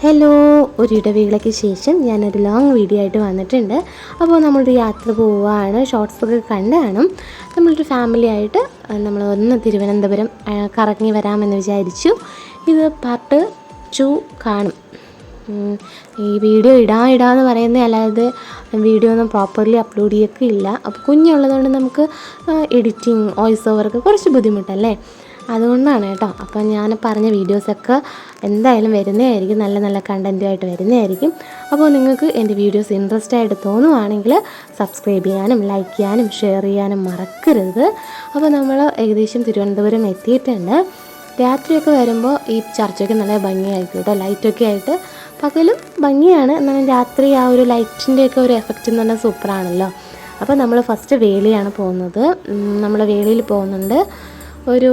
Hello ഒരു ഇടവേളയ്ക്ക് ശേഷം ഞാനൊരു ലോങ് വീഡിയോ ആയിട്ട് വന്നിട്ടുണ്ട്. അപ്പോൾ നമ്മളൊരു യാത്ര പോവുകയാണ് ഷോർട്സ് ഒക്കെ കണ്ട് കാണും നമ്മളൊരു ഫാമിലി ആയിട്ട് നമ്മൾ ഒന്ന് തിരുവനന്തപുരം കറങ്ങി വരാമെന്ന് വിചാരിച്ചു. ഇത് പാർട്ട് ടു കാണും. ഈ വീഡിയോ ഇടാ ഇടാ എന്ന് പറയുന്നത് അല്ലാതെ വീഡിയോ ഒന്നും പ്രോപ്പർലി അപ്ലോഡ് ചെയ്യൊക്കെ ഇല്ല അപ്പോൾ കുഞ്ഞുള്ളതുകൊണ്ട് നമുക്ക് എഡിറ്റിങ് വോയിസ് ഓവർ ഒക്കെ കുറച്ച് ബുദ്ധിമുട്ടല്ലേ? അതുകൊണ്ടാണ് കേട്ടോ. അപ്പോൾ ഞാൻ പറഞ്ഞ വീഡിയോസൊക്കെ എന്തായാലും വരുന്നതായിരിക്കും. നല്ല നല്ല കണ്ടന്റുമായിട്ട് വരുന്നതായിരിക്കും. അപ്പോൾ നിങ്ങൾക്ക് എന്റെ വീഡിയോസ് ഇൻട്രസ്റ്റ് ആയിട്ട് തോന്നുവാണെങ്കിൽ സബ്സ്ക്രൈബ് ചെയ്യാനും ലൈക്ക് ചെയ്യാനും ഷെയർ ചെയ്യാനും മറക്കരുത്. അപ്പോൾ നമ്മൾ ഏകദേശം തിരുവനന്തപുരം എത്തിയിട്ടുണ്ട്. രാത്രിയൊക്കെ വരുമ്പോൾ ഈ ചർച്ചയൊക്കെ നല്ല ഭംഗിയായിരിക്കും കേട്ടോ. ലൈറ്റൊക്കെ ആയിട്ട് പകലും ഭംഗിയാണ്. എന്നാലും രാത്രി ആ ഒരു ലൈറ്റിന്റെയൊക്കെ ഒരു എഫക്റ്റ് എന്ന് പറഞ്ഞാൽ സൂപ്പറാണല്ലോ അപ്പോൾ നമ്മൾ ഫസ്റ്റ് വേളിയാണ് പോകുന്നത്. നമ്മൾ വേളിയിൽ പോകുന്നുണ്ട്. ഒരു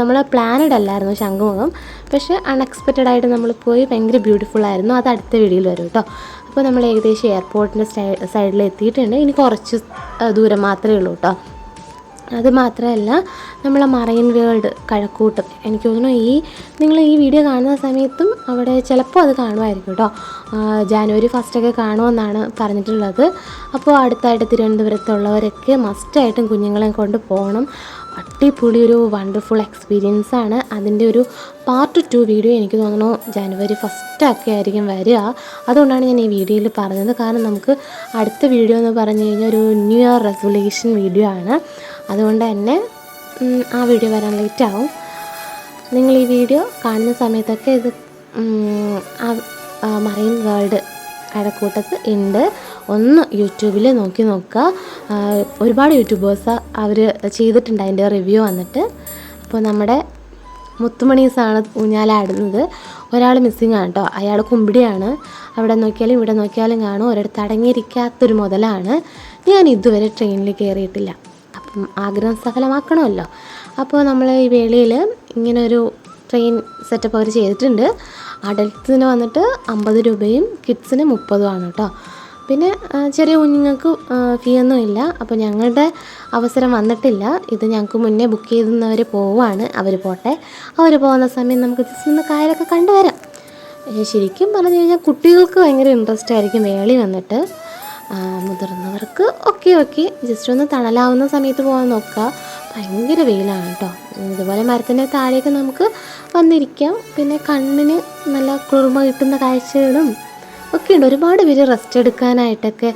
നമ്മൾ പ്ലാനഡ് അല്ലായിരുന്നു ശംഖുമുഖം. പക്ഷേ അൺഎക്സ്പെക്റ്റഡ് ആയിട്ട് നമ്മൾ പോയി ഭയങ്കര ബ്യൂട്ടിഫുൾ ആയിരുന്നു. അത് അടുത്ത വീഡിയോയിൽ വരും കേട്ടോ അപ്പോൾ നമ്മൾ ഏകദേശം എയർപോർട്ടിന്റെ സൈഡിൽ എത്തിയിട്ടുണ്ട്. ഇനി കുറച്ച് ദൂരം മാത്രമേ ഉള്ളൂ കേട്ടോ അത് മാത്രമല്ല നമ്മളെ മറൈൻ വേൾഡ് കഴക്കൂട്ടം. എനിക്ക് തോന്നുന്നു ഈ നിങ്ങൾ ഈ വീഡിയോ കാണുന്ന സമയത്തും അവിടെ ചിലപ്പോൾ അത് കാണുമായിരിക്കും കേട്ടോ ജാനുവരി ഫസ്റ്റൊക്കെ കാണുമെന്നാണ് പറഞ്ഞിട്ടുള്ളത്. അപ്പോൾ അടുത്തായിട്ട് തിരുവനന്തപുരത്തുള്ളവരൊക്കെ മസ്റ്റായിട്ടും കുഞ്ഞുങ്ങളെ കൊണ്ട് പോകണം. അടിപൊളി ഒരു വണ്ടർഫുൾ എക്സ്പീരിയൻസ് ആണ്. അതിന്റെ ഒരു പാർട്ട് ടു വീഡിയോ എനിക്ക് തോന്നുന്നു ജനുവരി ഫസ്റ്റൊക്കെ ആയിരിക്കും വരിക. അതുകൊണ്ടാണ് ഞാൻ ഈ വീഡിയോയിൽ പറഞ്ഞത്. കാരണം നമുക്ക് അടുത്ത വീഡിയോ എന്ന് പറഞ്ഞു കഴിഞ്ഞാൽ ഒരു ന്യൂ ഇയർ റെസൊല്യൂഷൻ വീഡിയോ ആണ്. അതുകൊണ്ട് തന്നെ ആ വീഡിയോ വരാൻ ലേറ്റ് ആവും. നിങ്ങൾ ഈ വീഡിയോ കാണുന്ന സമയത്തൊക്കെ ഇത് മറൈൻ വേൾഡ് കഴക്കൂട്ടത്ത് ഉണ്ട് ഒന്ന് യൂട്യൂബിൽ നോക്കി നോക്കുക. ഒരുപാട് യൂട്യൂബേഴ്സ് അവർ ചെയ്തിട്ടുണ്ട് അതിന്റെ റിവ്യൂ വന്നിട്ട്. അപ്പോൾ നമ്മുടെ മുത്തുമണീസാണ് ഊഞ്ഞാലാടുന്നത് ഒരാൾ മിസ്സിങ് ആണ് കേട്ടോ. അയാൾ കുമ്പിടിയാണ്. അവിടെ നോക്കിയാലും ഇവിടെ നോക്കിയാലും കാണും. ഒരിടത്ത് അടങ്ങിയിരിക്കാത്തൊരു മുതലാണ്. ഞാൻ ഇതുവരെ ട്രെയിനിൽ കയറിയിട്ടില്ല അപ്പം ആഗ്രഹം സഫലമാക്കണമല്ലോ. അപ്പോൾ നമ്മൾ ഈ വേളയിൽ ഇങ്ങനൊരു ട്രെയിൻ സെറ്റപ്പ് അവർ ചെയ്തിട്ടുണ്ട്. അഡൽട്ട്സിന് വന്നിട്ട് അമ്പത് രൂപയും കിഡ്സിന് മുപ്പതുമാണ് കേട്ടോ. പിന്നെ ചെറിയ കുഞ്ഞുങ്ങൾക്ക് ഫീ ഒന്നും ഇല്ല. അപ്പോൾ ഞങ്ങളുടെ അവസരം വന്നിട്ടില്ല. ഇത് ഞങ്ങൾക്ക് മുന്നേ ബുക്ക് ചെയ്തുന്നവർ പോവാണ് അവർ പോട്ടെ. അവർ പോകുന്ന സമയം നമുക്ക് ജസ്റ്റ് ഒന്ന് കായലൊക്കെ കണ്ടുവരാം. ശരിക്കും പറഞ്ഞു കഴിഞ്ഞാൽ കുട്ടികൾക്ക് ഭയങ്കര ഇൻട്രസ്റ്റ് ആയിരിക്കും വേളി വന്നിട്ട്. മുതിർന്നവർക്ക് ഓക്കെ ഓക്കെ ജസ്റ്റ് ഒന്ന് തണലാവുന്ന സമയത്ത് പോകാൻ നോക്കുക. ഭയങ്കര വെയിലാണ് കേട്ടോ ഇതുപോലെ മരത്തിന്റെ താഴെയൊക്കെ നമുക്ക് വന്നിരിക്കാം. പിന്നെ കണ്ണിന് നല്ല കുളിർമ കിട്ടുന്ന കാഴ്ചകളും ഒക്കെ ഉണ്ട് ഒരുപാട് പേര് റെസ്റ്റ് എടുക്കാനായിട്ടൊക്കെ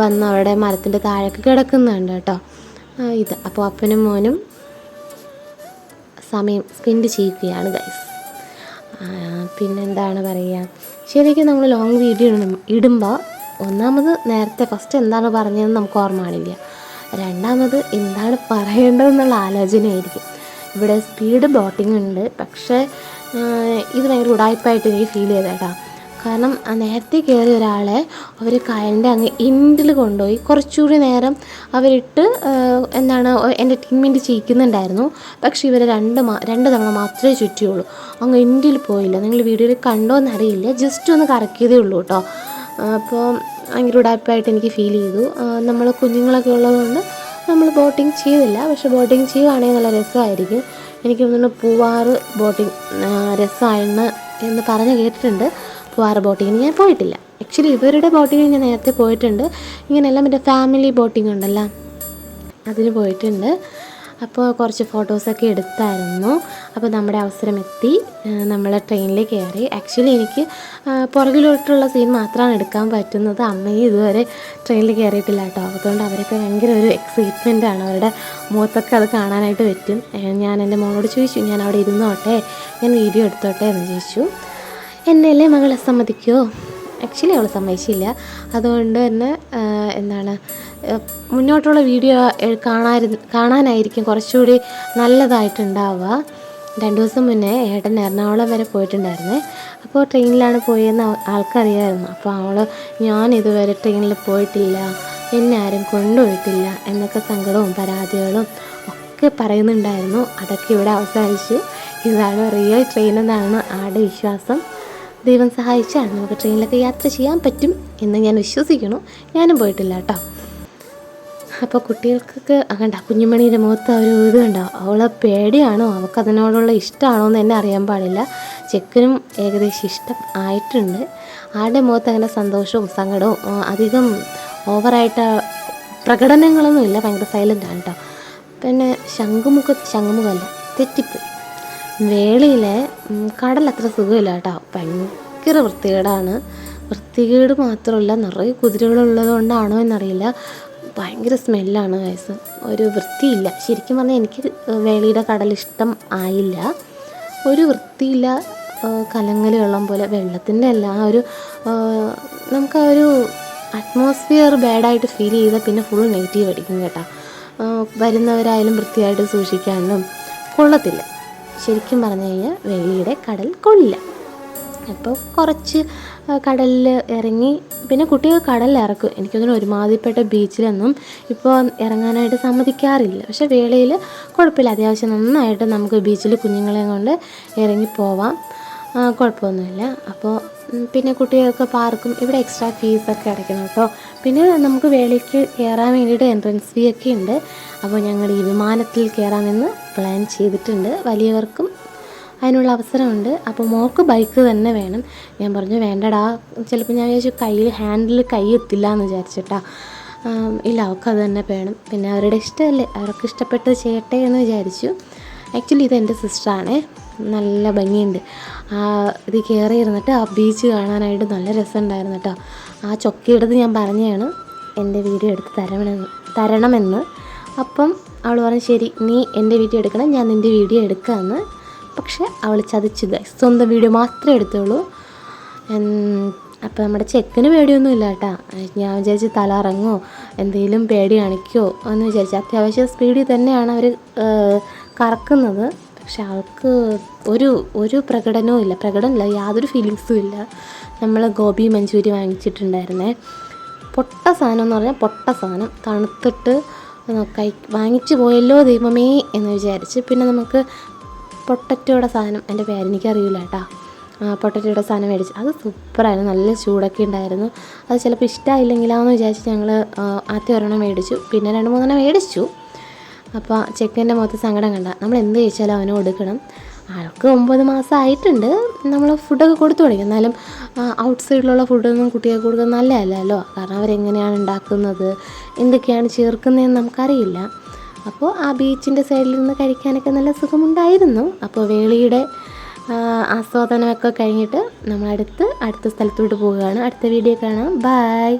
വന്ന് അവിടെ മരത്തിന്റെ താഴേക്ക് കിടക്കുന്നുണ്ട് കേട്ടോ. ഇത്. അപ്പോൾ അപ്പനും മോനും സമയം സ്പെൻഡ് ചെയ്യുകയാണ് ഗൈസ് പിന്നെന്താണ് പറയുക ശരിക്കും നമ്മൾ ലോങ് വീഡിയോ ഇടുമ്പോൾ ഒന്നാമത് നേരത്തെ ഫസ്റ്റ് എന്താണ് പറഞ്ഞതെന്ന് നമുക്ക് ഓർമ്മ രണ്ടാമത് എന്താണ് പറയേണ്ടതെന്നുള്ള ആലോചനയായിരിക്കും. ഇവിടെ സ്പീഡ് ബോട്ടിംഗ് ഉണ്ട്. പക്ഷേ ഇത് ഭയങ്കര ഉടായ്പായിട്ട് എനിക്ക് ഫീൽ ചെയ്തേട്ടാ. കാരണം നേരത്തെ കയറിയ ഒരാളെ അവർ കായലിന്റെ അങ്ങ് എൻഡിൽ കൊണ്ടുപോയി കുറച്ചുകൂടി നേരം അവരിട്ട് എന്താണ് എന്റെ ടീമിന്റെ ചെയ്യിക്കുന്നുണ്ടായിരുന്നു. പക്ഷേ ഇവർ രണ്ട് രണ്ട് തവണ മാത്രമേ ചുറ്റിയുള്ളൂ. അങ്ങ് എൻഡിൽ പോയില്ല. നിങ്ങൾ വീഡിയോയിൽ കണ്ടോ എന്നറിയില്ല. ജസ്റ്റ് ഒന്ന് കറക്കിയതേ ഉള്ളൂ കേട്ടോ. അപ്പോൾ ഭയങ്കര ഉടായ്പായിട്ട് എനിക്ക് ഫീൽ ചെയ്തു. നമ്മൾ കുഞ്ഞുങ്ങളൊക്കെ ഉള്ളതുകൊണ്ട് നമ്മൾ ബോട്ടിങ് ചെയ്തില്ല. പക്ഷെ ബോട്ടിങ് ചെയ്യുവാണെങ്കിൽ നല്ല രസമായിരിക്കും. എനിക്ക് തോന്നുന്നു പൂവാറ് ബോട്ടിങ് രസമായെന്ന് എന്ന് പറഞ്ഞ് കേട്ടിട്ടുണ്ട്. പൂവാറ് ബോട്ടിങ്ങിന് ഞാൻ പോയിട്ടില്ല. ആക്ച്വലി ഇവരുടെ ബോട്ടിങ്ങിന് ഞാൻ നേരത്തെ പോയിട്ടുണ്ട്. ഇങ്ങനെയെല്ലാം മറ്റേ ഫാമിലി ബോട്ടിംഗ് ഉണ്ടല്ലോ. അതിന് പോയിട്ടുണ്ട്. അപ്പോൾ കുറച്ച് ഫോട്ടോസൊക്കെ എടുത്തായിരുന്നു. അപ്പോൾ നമ്മുടെ അവസരം എത്തി. നമ്മൾ ട്രെയിനിൽ കയറി ആക്ച്വലി എനിക്ക് പുറകിലോട്ടുള്ള സീൻ മാത്രമാണ് എടുക്കാൻ പറ്റുന്നത്. അമ്മയും ഇതുവരെ ട്രെയിനിൽ കയറിയിട്ടില്ല കേട്ടോ. അതുകൊണ്ട് അവരൊക്കെ ഭയങ്കര ഒരു എക്സൈറ്റ്മെന്റ് ആണ്. അവരുടെ മുഖത്തൊക്കെ അത് കാണാനായിട്ട് പറ്റും. ഞാൻ എന്റെ മോളോട് ചോദിച്ചു ഞാൻ അവിടെ ഇരുന്നോട്ടെ? ഞാൻ വീഡിയോ എടുത്തോട്ടെ? എന്ന് ചോദിച്ചു. എന്നെയല്ലേ മകളെ സമ്മതിക്കുമോ ആക്ച്വലി അവൾ സമ്മതിച്ചില്ല. അതുകൊണ്ട് തന്നെ എന്താണ് മുന്നോട്ടുള്ള വീഡിയോ കാണാതി കാണാനായിരിക്കും കുറച്ചുകൂടി നല്ലതായിട്ടുണ്ടാവുക. രണ്ട് ദിവസം മുന്നേ ഏട്ടൻ എറണാകുളം വരെ പോയിട്ടുണ്ടായിരുന്നേ. അപ്പോൾ ട്രെയിനിലാണ് പോയെന്ന് ആൾക്കറിയായിരുന്നു. അപ്പോൾ അവൾ ഞാൻ ഇതുവരെ ട്രെയിനിൽ പോയിട്ടില്ല. എന്നെ ആരും കൊണ്ടുപോയിട്ടില്ല എന്നൊക്കെ സങ്കടവും പരാതികളും ഒക്കെ പറയുന്നുണ്ടായിരുന്നു. അതൊക്കെ ഇവിടെ അവസാനിച്ചു. ഇതാണ് റിയൽ ട്രെയിൻ എന്നാണ് ആടെ വിശ്വാസം. ദൈവം സഹായിച്ചാൽ നമുക്ക് ട്രെയിനിലൊക്കെ യാത്ര ചെയ്യാൻ പറ്റും എന്ന് ഞാൻ വിശ്വസിക്കുന്നു. ഞാനും പോയിട്ടില്ല കേട്ടോ അപ്പോൾ കുട്ടികൾക്കൊക്കെ കണ്ട കുഞ്ഞുമണിയുടെ മുഖത്ത് ഒരു ഇത് അവളെ പേടിയാണോ? അവൾക്ക് അതിനോടുള്ള ഇഷ്ടമാണോ എന്ന് തന്നെ അറിയാൻ പാടില്ല. ചെക്കനും ഏകദേശം ഇഷ്ടം ആയിട്ടുണ്ട്. ആളുടെ മുഖത്ത് അങ്ങനെ സന്തോഷവും സങ്കടവും അധികം ഓവറായിട്ട് പ്രകടനങ്ങളൊന്നും ഇല്ല. ഭയങ്കര സൈലന്റ് ആണ് കേട്ടോ പിന്നെ ശംഖുമുഖ ശംഖുമുഖമല്ല തെറ്റിപ്പോയി. വേളിയിലെ കടൽ അത്ര സുഖമില്ല കേട്ടോ. ഭയങ്കര വൃത്തികേടാണ്. വൃത്തികേട് മാത്രമല്ല നിറയെ കുതിരകളുള്ളത് കൊണ്ടാണോ എന്നറിയില്ല. ഭയങ്കര സ്മെല്ലാണ് വയസ്സ് ഒരു വൃത്തിയില്ല. ശരിക്കും പറഞ്ഞാൽ എനിക്ക് വേളിയുടെ കടൽ ഇഷ്ടം ആയില്ല. ഒരു വൃത്തിയില്ല കലങ്ങൽ വെള്ളം പോലെ. വെള്ളത്തിന്റെ അല്ല ആ ഒരു നമുക്ക് ആ ഒരു അറ്റ്മോസ്ഫിയർ ബാഡായിട്ട് ഫീൽ ചെയ്താൽ പിന്നെ ഫുൾ നെഗറ്റീവ് അടിക്കും കേട്ടോ. വരുന്നവരായാലും വൃത്തിയായിട്ട് സൂക്ഷിക്കാനും കൊള്ളത്തില്ല. ശരിക്കും പറഞ്ഞു കഴിഞ്ഞാൽ വെളിയുടെ കടൽ കൊള്ളില്ല. അപ്പോൾ കുറച്ച് കടലിൽ ഇറങ്ങി പിന്നെ കുട്ടികൾ കടലിൽ ഇറക്കും എനിക്കൊന്നും ഒരുമാതിരിപ്പെട്ട ബീച്ചിലൊന്നും ഇപ്പോൾ ഇറങ്ങാനായിട്ട് സമ്മതിക്കാറില്ല. പക്ഷേ വേളയിൽ കുഴപ്പമില്ല. അത്യാവശ്യം നന്നായിട്ട് നമുക്ക് ബീച്ചിൽ കുഞ്ഞുങ്ങളെയും കൊണ്ട് ഇറങ്ങി പോവാം. കുഴപ്പമൊന്നുമില്ല. അപ്പോൾ പിന്നെ കുട്ടികൾക്ക് പാർക്കും ഇവിടെ എക്സ്ട്രാ ഫീസൊക്കെ അടയ്ക്കണം കേട്ടോ. പിന്നെ നമുക്ക് വേളിക്ക് കയറാൻ വേണ്ടിയിട്ട് എൻട്രൻസ് ഫീ ഒക്കെ ഉണ്ട്. അപ്പോൾ ഞങ്ങൾ ഈ വിമാനത്തിൽ കയറാമെന്ന് പ്ലാൻ ചെയ്തിട്ടുണ്ട്. വലിയവർക്കും അതിനുള്ള അവസരമുണ്ട്. അപ്പോൾ മോക്ക് ബൈക്ക് തന്നെ വേണം. ഞാൻ പറഞ്ഞു വേണ്ടടാ. ചിലപ്പോൾ ഞാൻ വിചാരിച്ചു കയ്യിൽ ഹാൻഡിൽ കൈ എത്തില്ല എന്ന് വിചാരിച്ചിട്ടാ ഇല്ല അവൾക്ക് അത് തന്നെ വേണം. പിന്നെ അവരുടെ ഇഷ്ടമല്ലേ? അവർക്ക് ഇഷ്ടപ്പെട്ടത് ചെയ്യട്ടെ എന്ന് വിചാരിച്ചു. ആക്ച്വലി ഇത് എന്റെ സിസ്റ്ററാണേ നല്ല ഭംഗിയുണ്ട്. ആ ഇത് കയറി ഇരുന്നിട്ട് ആ ബീച്ച് കാണാനായിട്ട് നല്ല രസമുണ്ടായിരുന്നു കേട്ടോ ആ ചൊക്കയെടുത്ത് ഞാൻ പറഞ്ഞതാണ് എന്റെ വീഡിയോ എടുത്ത് തരണമെന്ന് തരണമെന്ന്. അപ്പം അവൾ പറഞ്ഞു ശരി നീ എന്റെ വീഡിയോ എടുക്കണം ഞാൻ നിന്റെ വീഡിയോ എടുക്കാമെന്ന് പക്ഷേ അവൾ ചതിച്ചു ഗൈസ് സ്വന്തം വീഡിയോ മാത്രമേ എടുത്തുള്ളൂ. അപ്പോൾ നമ്മുടെ ചെക്കിന് പേടിയൊന്നും ഇല്ല കേട്ടാ ഞാൻ വിചാരിച്ച് തല ഇറങ്ങോ എന്തെങ്കിലും പേടി കാണിക്കോ എന്ന് വിചാരിച്ചു. അത്യാവശ്യം സ്പീഡിൽ തന്നെയാണ് അവർ കറക്കുന്നത്. പക്ഷെ അവൾക്ക് ഒരു ഒരു പ്രകടനവും ഇല്ല. പ്രകടനമില്ല യാതൊരു ഫീലിങ്സും ഇല്ല. നമ്മൾ ഗോപി മഞ്ചൂരി വാങ്ങിച്ചിട്ടുണ്ടായിരുന്നേ. പൊട്ട സാധനം എന്ന് പറഞ്ഞാൽ പൊട്ട സാധനം. തണുത്തിട്ട് കൈ വാങ്ങിച്ചു പോയല്ലോ ദൈവമേ എന്ന് വിചാരിച്ച്. പിന്നെ നമുക്ക് പൊട്ടറ്റോയുടെ സാധനം എന്റെ പേരെനിക്കറിയില്ല കേട്ടോ. പൊട്ടറ്റോയുടെ സാധനം മേടിച്ചു. അത് സൂപ്പറായിരുന്നു. നല്ല ചൂടൊക്കെ ഉണ്ടായിരുന്നു. അത് ചിലപ്പോൾ ഇഷ്ടമായില്ലെങ്കിലാന്ന് വിചാരിച്ച് ഞങ്ങൾ ആദ്യം ഒരെണ്ണം മേടിച്ചു. പിന്നെ രണ്ട് മൂന്നെണ്ണം മേടിച്ചു. അപ്പോൾ ചെക്കന്റെ മുഖത്ത് സങ്കടം കണ്ട. നമ്മൾ എന്ത് ചോദിച്ചാലും അവന് കൊടുക്കണം. ആൾക്ക് ഒമ്പത് മാസം ആയിട്ടുണ്ട്. നമ്മൾ ഫുഡൊക്കെ കൊടുത്തു തുടങ്ങി. എന്നാലും ഔട്ട് സൈഡിലുള്ള ഫുഡൊന്നും കുട്ടികൾക്ക് കൊടുക്കുന്നത് നല്ലതല്ലല്ലോ. കാരണം അവരെങ്ങനെയാണ് ഉണ്ടാക്കുന്നത്? എന്തൊക്കെയാണ് ചേർക്കുന്നതെന്ന് നമുക്കറിയില്ല. അപ്പോൾ ആ ബീച്ചിന്റെ സൈഡിൽ നിന്ന് കഴിക്കാനൊക്കെ നല്ല സുഖമുണ്ടായിരുന്നു. അപ്പോൾ വേളിയുടെ ആസ്വാദനമൊക്കെ കഴിഞ്ഞിട്ട് നമ്മളടുത്ത് അടുത്ത സ്ഥലത്തോട്ട് പോവുകയാണ്. അടുത്ത വീഡിയോ കാണാം. ബായ്